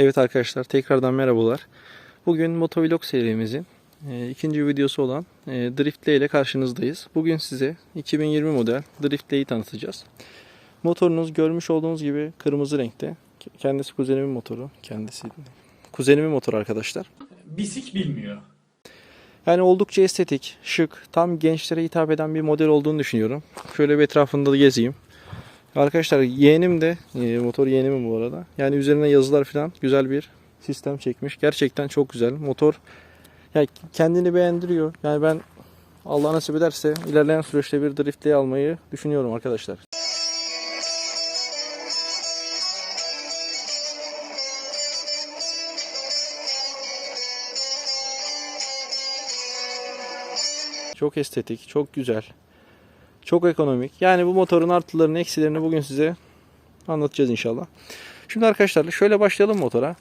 Evet arkadaşlar tekrardan merhabalar. Bugün Motovlog serimizin e, ikinci videosu olan e, Driftley ile karşınızdayız. Bugün size 2020 model Driftley'i tanıtacağız. Motorunuz görmüş olduğunuz gibi kırmızı renkte. Kendisi kuzenimin motoru. Kendisi kuzenimin motoru arkadaşlar. Bisik bilmiyor. Yani oldukça estetik, şık, tam gençlere hitap eden bir model olduğunu düşünüyorum. Şöyle bir etrafında da gezeyim. Arkadaşlar yeğenim de, e, motor yeğenimin bu arada. Yani üzerine yazılar falan güzel bir sistem çekmiş. Gerçekten çok güzel. Motor yani kendini beğendiriyor. Yani ben Allah nasip ederse ilerleyen süreçte bir driftley almayı düşünüyorum arkadaşlar. Çok estetik, çok güzel. Çok ekonomik. Yani bu motorun artılarını, eksilerini bugün size anlatacağız inşallah. Şimdi arkadaşlar şöyle başlayalım motora.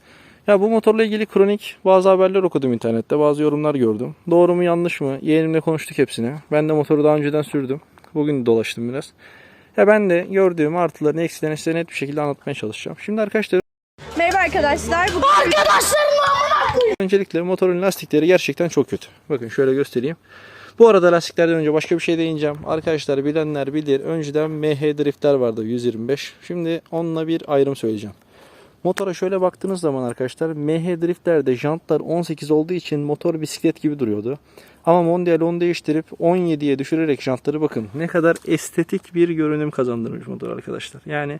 Ya bu motorla ilgili kronik bazı haberler okudum internette. Bazı yorumlar gördüm. Doğru mu yanlış mı? Yeğenimle konuştuk hepsini. Ben de motoru daha önceden sürdüm. Bugün dolaştım biraz. Ya ben de gördüğüm artılarını, eksilerini size net bir şekilde anlatmaya çalışacağım. Şimdi arkadaşlar Merhaba arkadaşlar. Bugün Öncelikle motorun lastikleri gerçekten çok kötü. Bakın şöyle göstereyim. Bu arada lastiklerden önce başka bir şey değineceğim. Arkadaşlar bilenler bilir. Önceden MH driftler vardı 125. Şimdi onunla bir ayrım söyleyeceğim. Motora şöyle baktığınız zaman arkadaşlar MH driftlerde jantlar 18 olduğu için motor bisiklet gibi duruyordu. Ama Mondial onu değiştirip 17'ye düşürerek jantları bakın ne kadar estetik bir görünüm kazandırmış motor arkadaşlar. Yani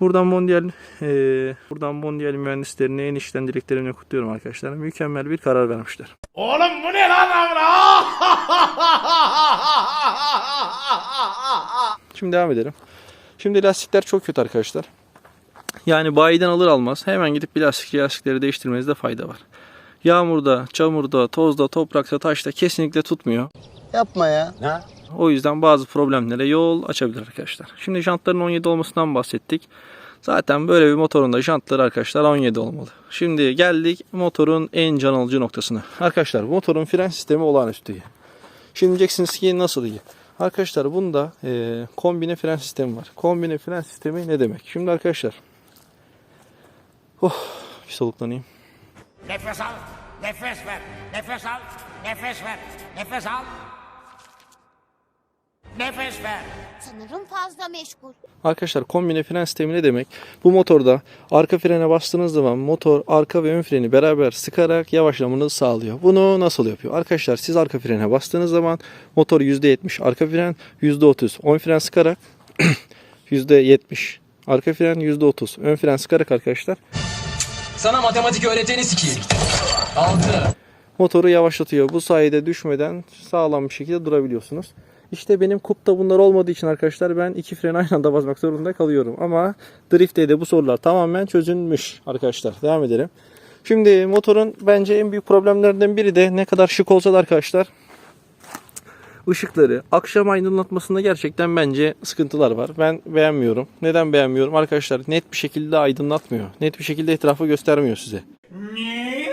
Buradan Mondial e, buradan Mondial mühendislerini en içten dileklerini kutluyorum arkadaşlar. Mükemmel bir karar vermişler. Oğlum bu ne lan amına? Şimdi devam edelim. Şimdi lastikler çok kötü arkadaşlar. Yani bayiden alır almaz hemen gidip bir lastikçi lastikleri değiştirmenizde fayda var. Yağmurda, çamurda, tozda, toprakta, taşta kesinlikle tutmuyor. Yapma ya. O yüzden bazı problemlere yol açabilir arkadaşlar. Şimdi jantların 17 olmasından bahsettik. Zaten böyle bir motorun da jantları arkadaşlar 17 olmalı. Şimdi geldik motorun en can alıcı noktasına. Arkadaşlar motorun fren sistemi olağanüstü iyi. Şimdi diyeceksiniz ki nasıl iyi? Arkadaşlar bunda e, kombine fren sistemi var. Kombine fren sistemi ne demek? Şimdi arkadaşlar Oh, bir soluklanayım. Nefes al, nefes ver, nefes al, nefes ver, nefes al. Nefes ver. Sanırım fazla meşgul. Arkadaşlar kombine fren sistemi ne demek? Bu motorda arka frene bastığınız zaman motor arka ve ön freni beraber sıkarak yavaşlamanızı sağlıyor. Bunu nasıl yapıyor? Arkadaşlar siz arka frene bastığınız zaman motor %70 arka fren %30 ön fren sıkarak %70 arka fren %30 ön fren sıkarak arkadaşlar Sana matematik öğreteni sikeyim. Altı. motoru yavaşlatıyor. Bu sayede düşmeden sağlam bir şekilde durabiliyorsunuz. İşte benim kupta bunlar olmadığı için arkadaşlar ben iki freni aynı anda basmak zorunda kalıyorum. Ama Drift'te de bu sorular tamamen çözülmüş arkadaşlar. Devam edelim. Şimdi motorun bence en büyük problemlerinden biri de ne kadar şık olsa da arkadaşlar ışıkları akşam aydınlatmasında gerçekten bence sıkıntılar var. Ben beğenmiyorum. Neden beğenmiyorum? Arkadaşlar net bir şekilde aydınlatmıyor. Net bir şekilde etrafı göstermiyor size. Ne?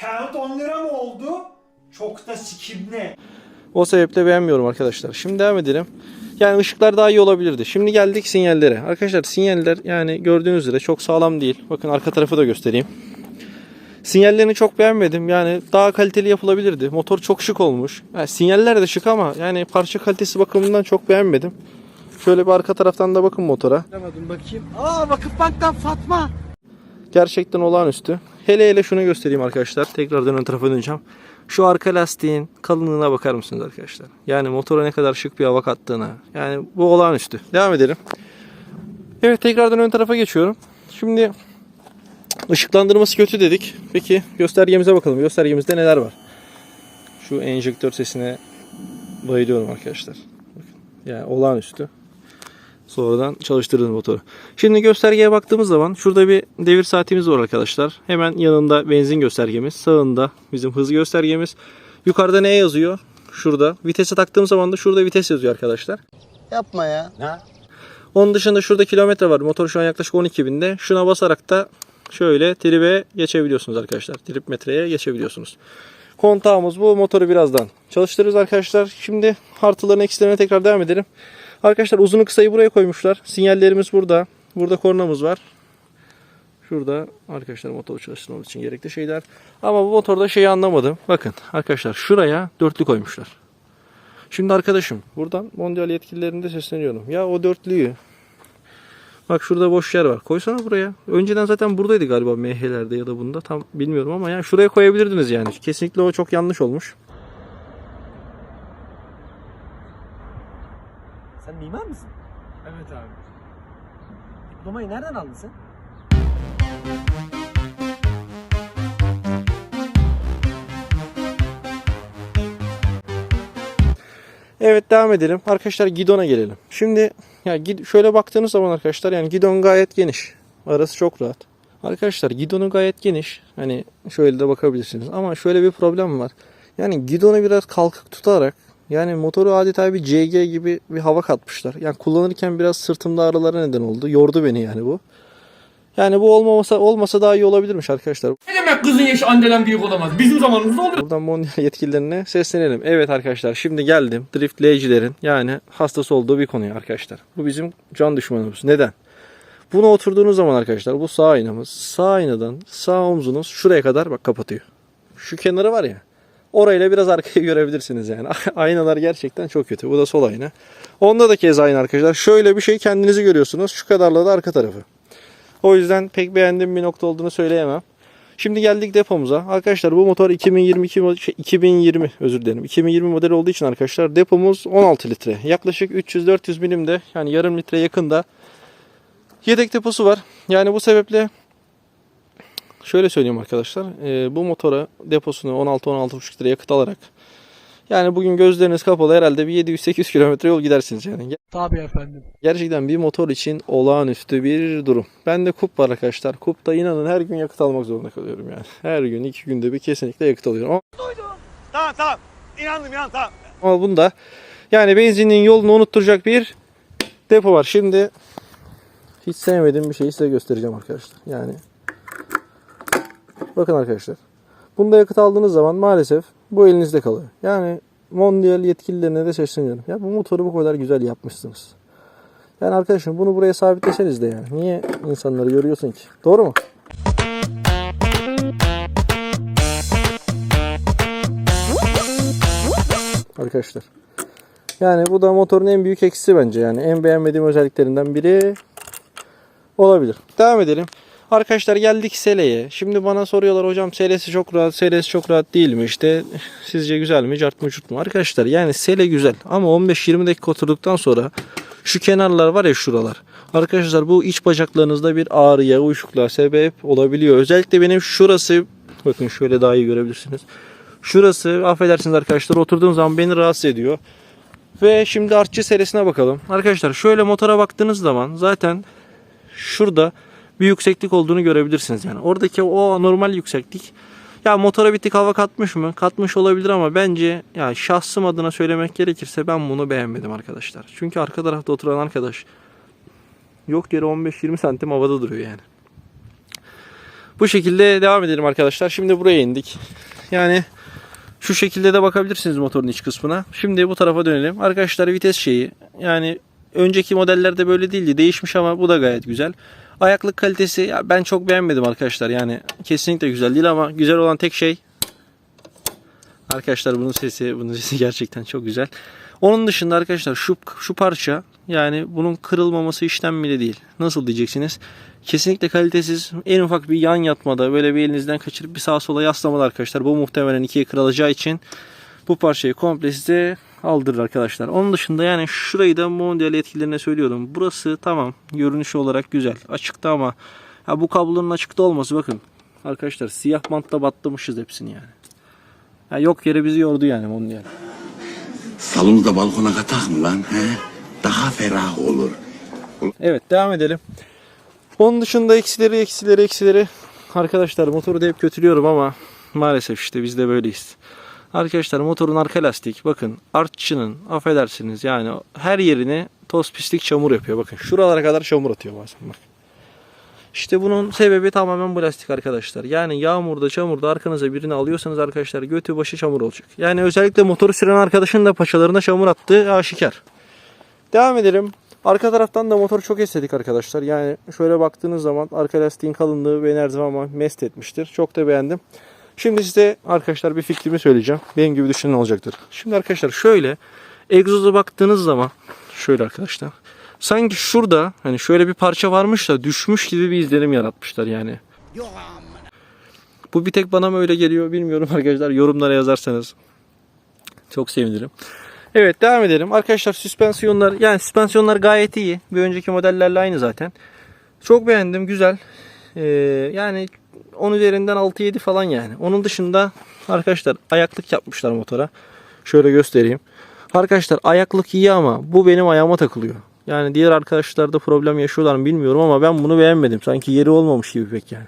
Pound 10 lira mı oldu? Çok da sikimli. O sebeple beğenmiyorum arkadaşlar. Şimdi devam edelim. Yani ışıklar daha iyi olabilirdi. Şimdi geldik sinyallere. Arkadaşlar sinyaller yani gördüğünüz üzere çok sağlam değil. Bakın arka tarafı da göstereyim. Sinyallerini çok beğenmedim. Yani daha kaliteli yapılabilirdi. Motor çok şık olmuş. Yani sinyaller de şık ama yani parça kalitesi bakımından çok beğenmedim. Şöyle bir arka taraftan da bakın motora. Aa Vakıfbank'tan Fatma. Gerçekten olağanüstü. Hele hele şunu göstereyim arkadaşlar. Tekrardan ön tarafa döneceğim. Şu arka lastiğin kalınlığına bakar mısınız arkadaşlar? Yani motora ne kadar şık bir hava kattığına. Yani bu olağanüstü. Devam edelim. Evet tekrardan ön tarafa geçiyorum. Şimdi ışıklandırması kötü dedik. Peki göstergemize bakalım. Göstergemizde neler var? Şu enjektör sesine bayılıyorum arkadaşlar. Yani olağanüstü. Sonradan çalıştırdım motoru. Şimdi göstergeye baktığımız zaman şurada bir devir saatimiz var arkadaşlar. Hemen yanında benzin göstergemiz. Sağında bizim hız göstergemiz. Yukarıda ne yazıyor? Şurada. Vitese taktığım zaman da şurada vites yazıyor arkadaşlar. Yapma ya. Onun dışında şurada kilometre var. Motor şu an yaklaşık 12 binde. Şuna basarak da şöyle tribe geçebiliyorsunuz arkadaşlar. Trip metreye geçebiliyorsunuz. Kontağımız bu. Motoru birazdan çalıştırırız arkadaşlar. Şimdi artılarına eksilerine tekrar devam edelim. Arkadaşlar uzunu kısayı buraya koymuşlar. Sinyallerimiz burada. Burada kornamız var. Şurada arkadaşlar motor çalıştırmamız için gerekli şeyler. Ama bu motorda şeyi anlamadım. Bakın arkadaşlar şuraya dörtlü koymuşlar. Şimdi arkadaşım buradan mondial yetkililerinde sesleniyorum. Ya o dörtlüyü Bak şurada boş yer var. Koysana buraya. Önceden zaten buradaydı galiba MH'lerde ya da bunda. Tam bilmiyorum ama yani şuraya koyabilirdiniz yani. Kesinlikle o çok yanlış olmuş. Mimar mısın? Evet abi. Diplomayı nereden aldın sen? Evet devam edelim. Arkadaşlar gidona gelelim. Şimdi ya gid- şöyle baktığınız zaman arkadaşlar yani gidon gayet geniş. Arası çok rahat. Arkadaşlar gidonu gayet geniş. Hani şöyle de bakabilirsiniz. Ama şöyle bir problem var. Yani gidonu biraz kalkık tutarak yani motoru adeta bir CG gibi bir hava katmışlar. Yani kullanırken biraz sırtımda ağrılara neden oldu. Yordu beni yani bu. Yani bu olmasa olmasa daha iyi olabilirmiş arkadaşlar. Ne demek kızın yaşı anneden büyük olamaz? Bizim zamanımızda oluyor. Buradan mondial yetkililerine seslenelim. Evet arkadaşlar şimdi geldim driftleyicilerin yani hastası olduğu bir konuya arkadaşlar. Bu bizim can düşmanımız. Neden? Buna oturduğunuz zaman arkadaşlar bu sağ aynamız sağ aynadan sağ omzunuz şuraya kadar bak kapatıyor. Şu kenarı var ya orayla biraz arkayı görebilirsiniz yani. Aynalar gerçekten çok kötü. Bu da sol ayna. Onda da kez aynı arkadaşlar. Şöyle bir şey kendinizi görüyorsunuz. Şu kadarla da arka tarafı. O yüzden pek beğendiğim bir nokta olduğunu söyleyemem. Şimdi geldik depomuza. Arkadaşlar bu motor 2022 mod- şey, 2020 özür dilerim. 2020 model olduğu için arkadaşlar depomuz 16 litre. Yaklaşık 300-400 milimde yani yarım litre yakında yedek deposu var. Yani bu sebeple şöyle söyleyeyim arkadaşlar. e, bu motora deposunu 16-16,5 litre yakıt alarak yani bugün gözleriniz kapalı herhalde bir 700-800 kilometre yol gidersiniz yani. Tabii efendim. Gerçekten bir motor için olağanüstü bir durum. Ben de kup var arkadaşlar. Kupta inanın her gün yakıt almak zorunda kalıyorum yani. Her gün iki günde bir kesinlikle yakıt alıyorum. Ama, Tamam tamam. İnandım inandım tamam. ama bunda yani benzinin yolunu unutturacak bir depo var. Şimdi hiç sevmediğim bir şeyi size göstereceğim arkadaşlar. Yani bakın arkadaşlar. Bunda yakıt aldığınız zaman maalesef bu elinizde kalıyor. Yani Mondial yetkililerine de sesleniyorum. Ya bu motoru bu kadar güzel yapmışsınız. Yani arkadaşım bunu buraya sabitleseniz de yani. Niye insanları yoruyorsun ki? Doğru mu? Arkadaşlar. Yani bu da motorun en büyük eksisi bence yani. En beğenmediğim özelliklerinden biri olabilir. Devam edelim. Arkadaşlar geldik Sele'ye. Şimdi bana soruyorlar hocam Sele'si çok rahat, Sele'si çok rahat değil mi? İşte sizce güzel mi, cart mı curt mu? Arkadaşlar yani Sele güzel ama 15-20 dakika oturduktan sonra şu kenarlar var ya şuralar. Arkadaşlar bu iç bacaklarınızda bir ağrıya, uyuşukluğa sebep olabiliyor. Özellikle benim şurası bakın şöyle daha iyi görebilirsiniz. Şurası affedersiniz arkadaşlar oturduğum zaman beni rahatsız ediyor. Ve şimdi artçı serisine bakalım. Arkadaşlar şöyle motora baktığınız zaman zaten şurada bir yükseklik olduğunu görebilirsiniz. Yani oradaki o normal yükseklik ya motora bir tık hava katmış mı? Katmış olabilir ama bence ya şahsım adına söylemek gerekirse ben bunu beğenmedim arkadaşlar. Çünkü arka tarafta oturan arkadaş yok yere 15-20 santim havada duruyor yani. Bu şekilde devam edelim arkadaşlar. Şimdi buraya indik. Yani şu şekilde de bakabilirsiniz motorun iç kısmına. Şimdi bu tarafa dönelim. Arkadaşlar vites şeyi yani önceki modellerde böyle değildi. Değişmiş ama bu da gayet güzel. Ayaklık kalitesi ya ben çok beğenmedim arkadaşlar. Yani kesinlikle güzel değil ama güzel olan tek şey Arkadaşlar bunun sesi, bunun sesi gerçekten çok güzel. Onun dışında arkadaşlar şu şu parça yani bunun kırılmaması işlem bile değil. Nasıl diyeceksiniz? Kesinlikle kalitesiz. En ufak bir yan yatmada böyle bir elinizden kaçırıp bir sağa sola yaslamalı arkadaşlar. Bu muhtemelen ikiye kırılacağı için bu parçayı komple size aldırır arkadaşlar. Onun dışında yani şurayı da mondial yetkililerine söylüyorum. Burası tamam görünüş olarak güzel. Açıkta ama ha bu kablonun açıkta olması bakın. Arkadaşlar siyah bantla batlamışız hepsini yani. Ya yok yere bizi yordu yani mondial. Salonu da balkona katak mı lan he? Daha ferah olur. Evet devam edelim. Onun dışında eksileri eksileri eksileri. Arkadaşlar motoru da hep kötülüyorum ama maalesef işte biz de böyleyiz. Arkadaşlar motorun arka lastik bakın artçının affedersiniz yani her yerini toz pislik çamur yapıyor. Bakın şuralara kadar çamur atıyor bazen bak. İşte bunun sebebi tamamen bu lastik arkadaşlar. Yani yağmurda çamurda arkanıza birini alıyorsanız arkadaşlar götü başı çamur olacak. Yani özellikle motoru süren arkadaşın da paçalarına çamur attığı aşikar. Devam edelim. Arka taraftan da motor çok estetik arkadaşlar. Yani şöyle baktığınız zaman arka lastiğin kalınlığı beni her zaman mest etmiştir. Çok da beğendim. Şimdi size arkadaşlar bir fikrimi söyleyeceğim. Benim gibi düşünen olacaktır. Şimdi arkadaşlar şöyle egzoza baktığınız zaman şöyle arkadaşlar. Sanki şurada hani şöyle bir parça varmış da düşmüş gibi bir izlenim yaratmışlar yani. Bu bir tek bana mı öyle geliyor bilmiyorum arkadaşlar. Yorumlara yazarsanız çok sevinirim. Evet devam edelim. Arkadaşlar süspansiyonlar yani süspansiyonlar gayet iyi. Bir önceki modellerle aynı zaten. Çok beğendim. Güzel. Ee, yani 10 üzerinden 6-7 falan yani. Onun dışında arkadaşlar ayaklık yapmışlar motora. Şöyle göstereyim. Arkadaşlar ayaklık iyi ama bu benim ayağıma takılıyor. Yani diğer arkadaşlar da problem yaşıyorlar mı bilmiyorum ama ben bunu beğenmedim. Sanki yeri olmamış gibi pek yani.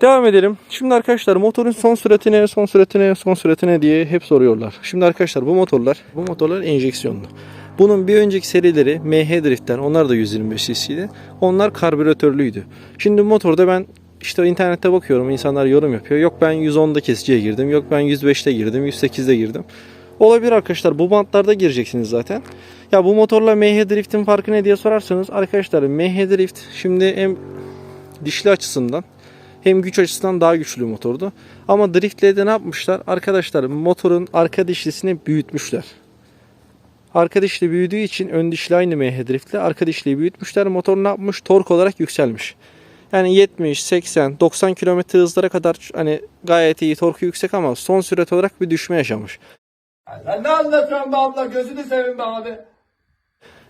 Devam edelim. Şimdi arkadaşlar motorun son süratine, son süratine, son süratine diye hep soruyorlar. Şimdi arkadaşlar bu motorlar, bu motorlar enjeksiyonlu. Bunun bir önceki serileri MH Drift'ten onlar da 125 cc'ydi. Onlar karbüratörlüydü. Şimdi motorda ben işte internette bakıyorum insanlar yorum yapıyor. Yok ben 110'da kesiciye girdim. Yok ben 105'te girdim. 108'de girdim. Olabilir arkadaşlar. Bu bantlarda gireceksiniz zaten. Ya bu motorla MH Drift'in farkı ne diye sorarsanız arkadaşlar MH Drift şimdi hem dişli açısından hem güç açısından daha güçlü motordu. Ama Drift'le ne yapmışlar? Arkadaşlar motorun arka dişlisini büyütmüşler. Arka dişli büyüdüğü için ön dişli aynı MH Drift'le arka dişliyi büyütmüşler. Motor ne yapmış? Tork olarak yükselmiş. Yani 70, 80, 90 km hızlara kadar hani gayet iyi torku yüksek ama son sürat olarak bir düşme yaşamış. Sen ne anlatıyorsun be abla gözünü seveyim be abi.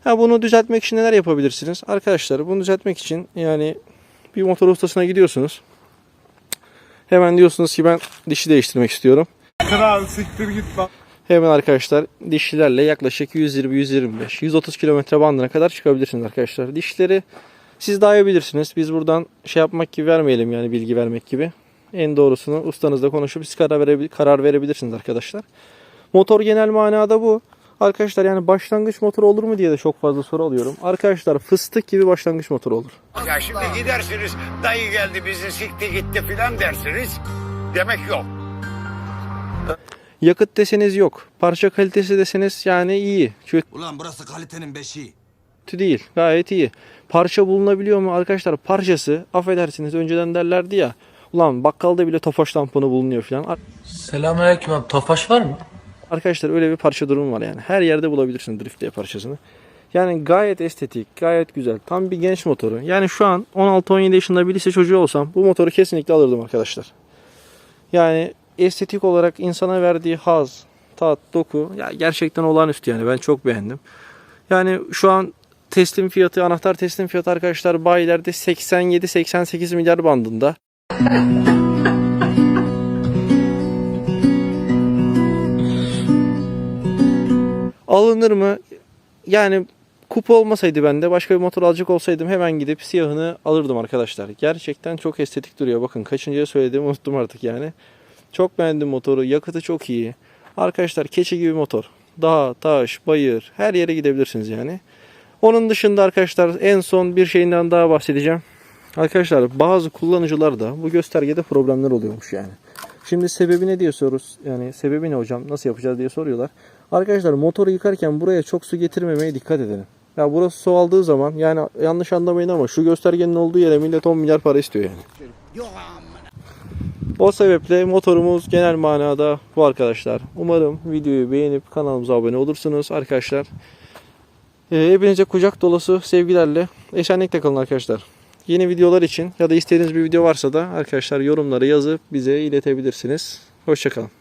Ha bunu düzeltmek için neler yapabilirsiniz? Arkadaşlar bunu düzeltmek için yani bir motor ustasına gidiyorsunuz. Hemen diyorsunuz ki ben dişi değiştirmek istiyorum. Kral siktir git lan. Hemen arkadaşlar dişlilerle yaklaşık 120, 125, 130 kilometre bandına kadar çıkabilirsiniz arkadaşlar. Dişleri siz daha iyi bilirsiniz. Biz buradan şey yapmak gibi vermeyelim yani bilgi vermek gibi. En doğrusunu ustanızla konuşup siz karar, verebil karar verebilirsiniz arkadaşlar. Motor genel manada bu. Arkadaşlar yani başlangıç motoru olur mu diye de çok fazla soru alıyorum. Arkadaşlar fıstık gibi başlangıç motoru olur. Ya şimdi gidersiniz dayı geldi bizi sikti gitti filan dersiniz. Demek yok. Yakıt deseniz yok. Parça kalitesi deseniz yani iyi. Kötü Ulan burası kalitenin beşiği. değil. Gayet iyi. Parça bulunabiliyor mu arkadaşlar? Parçası affedersiniz önceden derlerdi ya. Ulan bakkalda bile tofaş tamponu bulunuyor falan. Selamünaleyküm abi. Tofaş var mı? Arkadaşlar öyle bir parça durumu var yani. Her yerde bulabilirsin drift diye parçasını. Yani gayet estetik, gayet güzel. Tam bir genç motoru. Yani şu an 16-17 yaşında bir lise çocuğu olsam bu motoru kesinlikle alırdım arkadaşlar. Yani estetik olarak insana verdiği haz, tat, doku ya gerçekten olağanüstü yani. Ben çok beğendim. Yani şu an teslim fiyatı, anahtar teslim fiyatı arkadaşlar bayilerde 87-88 milyar bandında. Alınır mı? Yani kupa olmasaydı bende başka bir motor alacak olsaydım hemen gidip siyahını alırdım arkadaşlar. Gerçekten çok estetik duruyor. Bakın kaçıncıya söylediğimi unuttum artık yani. Çok beğendim motoru. Yakıtı çok iyi. Arkadaşlar keçi gibi motor. Dağ, taş, bayır her yere gidebilirsiniz yani. Onun dışında arkadaşlar en son bir şeyinden daha bahsedeceğim. Arkadaşlar bazı kullanıcılarda bu göstergede problemler oluyormuş yani. Şimdi sebebi ne diye soruyoruz. Yani sebebi ne hocam nasıl yapacağız diye soruyorlar. Arkadaşlar motoru yıkarken buraya çok su getirmemeye dikkat edelim. Ya burası su aldığı zaman yani yanlış anlamayın ama şu göstergenin olduğu yere millet 10 milyar para istiyor yani. O sebeple motorumuz genel manada bu arkadaşlar. Umarım videoyu beğenip kanalımıza abone olursunuz arkadaşlar. Ee, hepinize kucak dolusu sevgilerle esenlikle kalın arkadaşlar. Yeni videolar için ya da istediğiniz bir video varsa da arkadaşlar yorumlara yazıp bize iletebilirsiniz. Hoşçakalın.